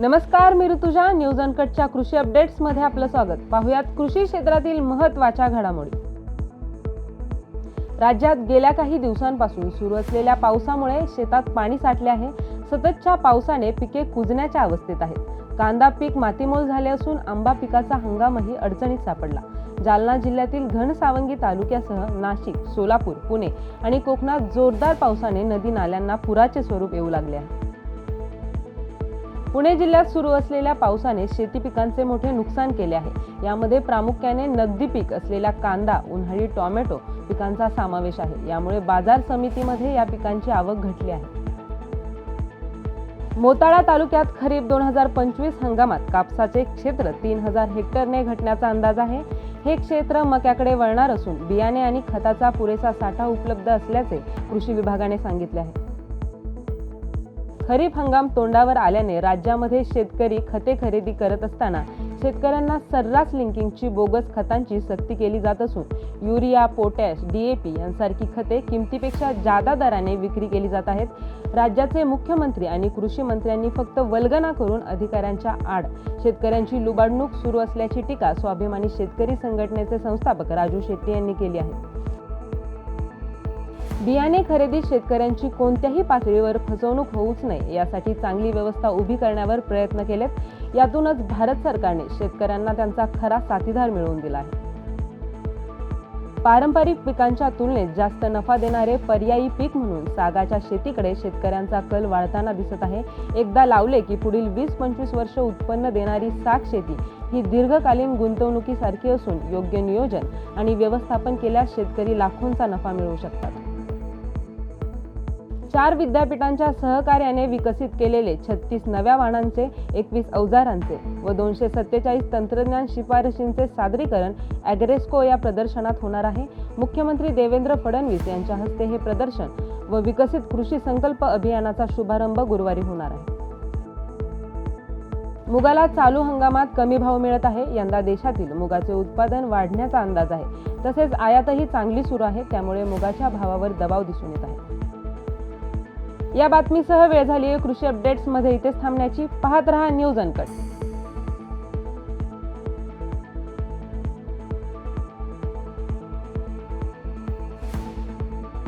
नमस्कार मी ऋतुजा. न्यूज अनकटच्या कृषी अपडेट्समध्ये आपलं स्वागत. पाहुयात कृषी क्षेत्रातील महत्त्वाच्या घडामोडी. राज्यात गेल्या काही दिवसांपासून सुरू असलेल्या पावसामुळे शेतात पाणी साठले आहे. सततच्या पावसाने पिके कुजण्याच्या अवस्थेत आहेत. कांदा पीक मातीमोल झाले असून आंबा पिकाचा हंगामही अडचणीत सापडला. जालना जिल्ह्यातील घनसावंगी तालुक्यासह नाशिक सोलापूर पुणे आणि कोकणात जोरदार पावसाने नदी नाल्यांना पुराचे स्वरूप येऊ लागले आहे. पुणे जिल्ह्यात सुरू असलेल्या पावसाने शेती पिकांचे मोठे नुकसान केले आहे. यामध्ये प्रामुख्याने नगदी पीक असलेल्या कांदा उन्हाळी टोमॅटो पिकांचा समावेश आहे. यामुळे बाजार समितीमध्ये या पिकांची आवक घटली आहे. मोताळा तालुक्यात खरीप दोन हजार पंचवीस हंगामात कापसाचे क्षेत्र तीन हजार हेक्टरने घटण्याचा अंदाज आहे. हे क्षेत्र मक्याकडे वळणार असून बियाणे आणि खताचा पुरेसा साठा उपलब्ध असल्याचे कृषी विभागाने सांगितले आहे. खरीप हंगाम तोंडावर आल्याने राज्यामध्ये शेतकरी खते खरेदी करत असताना शेतकऱ्यांना सर्रास लिंकिंगची बोगस खतांची सक्ती केली जात असून युरिया पोटॅश डीएपी यांसारखी खते किमतीपेक्षा जादा दराने विक्री केली जात आहेत. राज्याचे मुख्यमंत्री आणि कृषी मंत्र्यांनी फक्त वल्गना करून अधिकाऱ्यांच्या आड शेतकऱ्यांची लुबाडणूक सुरू असल्याची टीका स्वाभिमानी शेतकरी संघटनेचे संस्थापक राजू शेट्टी यांनी केली आहे. बियाणे खरेदीत शेतकऱ्यांची कोणत्याही पातळीवर फसवणूक होऊच नये यासाठी चांगली व्यवस्था उभी करण्यावर प्रयत्न केलेत. यातूनच भारत सरकारने शेतकऱ्यांना त्यांचा खरा साथीदार मिळवून दिला आहे. पारंपरिक पिकांच्या तुलनेत जास्त नफा देणारे पर्यायी पीक म्हणून सागाच्या शेतीकडे शेतकऱ्यांचा कल वाढताना दिसत आहे. एकदा लावले की पुढील वीस पंचवीस वर्ष उत्पन्न देणारी साग शेती ही दीर्घकालीन गुंतवणुकीसारखी असून योग्य नियोजन आणि व्यवस्थापन केल्यास शेतकरी लाखोंचा नफा मिळवू शकतात. चार विद्यापीठांच्या सहकार्याने विकसित केलेले छत्तीस नव्या वाहनांचे एकवीस अवजारांचे व दोनशे सत्तेचाळीस तंत्रज्ञान शिफारशींचे सादरीकरण ॲग्रेस्को या प्रदर्शनात होणार आहे. मुख्यमंत्री देवेंद्र फडणवीस यांच्या हस्ते हे प्रदर्शन व विकसित कृषी संकल्प अभियानाचा शुभारंभ गुरुवारी होणार आहे. मुगाला चालू हंगामात कमी भाव मिळत आहे. यंदा देशातील मुगाचे उत्पादन वाढण्याचा अंदाज आहे. तसेच आयातही चांगली सुरू आहे. त्यामुळे मुगाच्या भावावर दबाव दिसून येत आहे. या बातमीसह वेळ झाली आहे. कृषी अपडेट्समध्ये इथेच थांबण्याची. पाहत रहा न्यूज अनकट.